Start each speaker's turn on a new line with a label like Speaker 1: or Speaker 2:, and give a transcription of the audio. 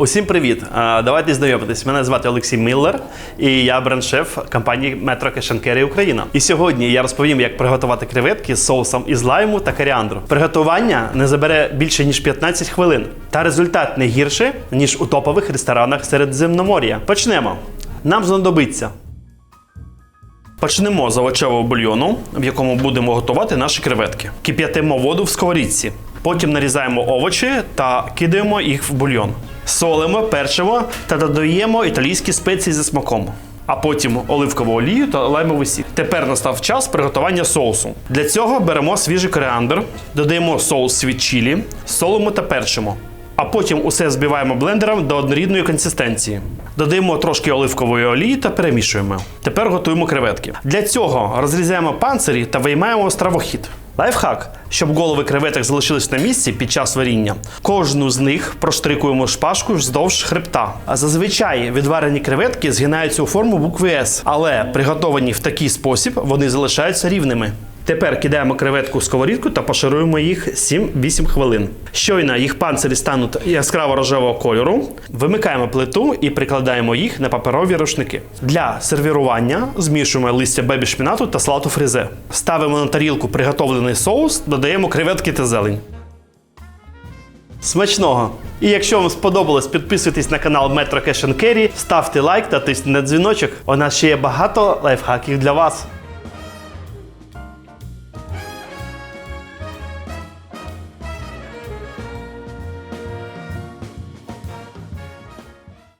Speaker 1: Усім привіт! Давайте знайомитись. Мене звати Олексій Міллер, і я бренд-шеф компанії and Carry Україна. І сьогодні я розповім, як приготувати креветки з соусом із лайму та коріандру. Приготування не забере більше ніж 15 хвилин, та результат не гірше ніж у топових ресторанах Середземномор'я. Почнемо. Нам знадобиться. Почнемо з овочевого бульйону, в якому будемо готувати наші креветки. Кип'ятимо воду в сковорідці. Потім нарізаємо овочі та кидаємо їх в бульйон. Солимо, перчимо та додаємо італійські спеції за смаком. А потім оливкову олію та лаймовий сік. Тепер настав час приготування соусу. Для цього беремо свіжий коріандр, додаємо соус від чилі, солимо та перчимо. А потім усе збиваємо блендером до однорідної консистенції. Додаємо трошки оливкової олії та перемішуємо. Тепер готуємо креветки. Для цього розрізаємо панцирі та виймаємо стравохід. Лайфхак, щоб голови креветок залишились на місці під час варіння. Кожну з них проштрикуємо шпажкою вздовж хребта. А зазвичай відварені креветки згинаються у форму букви С, але приготовані в такий спосіб вони залишаються рівними. Тепер кидаємо креветку в сковорідку та пошируємо їх 7-8 хвилин. Щойно їх панцирі стануть яскраво рожевого кольору. Вимикаємо плиту і прикладаємо їх на паперові рушники. Для сервірування змішуємо листя бебі шпінату та салату фрізе. Ставимо на тарілку приготовлений соус, додаємо креветки та зелень. Смачного! І якщо вам сподобалось, підписуйтесь на канал Metro Cash and Carry, ставте лайк та тисніть на дзвіночок. У нас ще є багато лайфхаків для вас.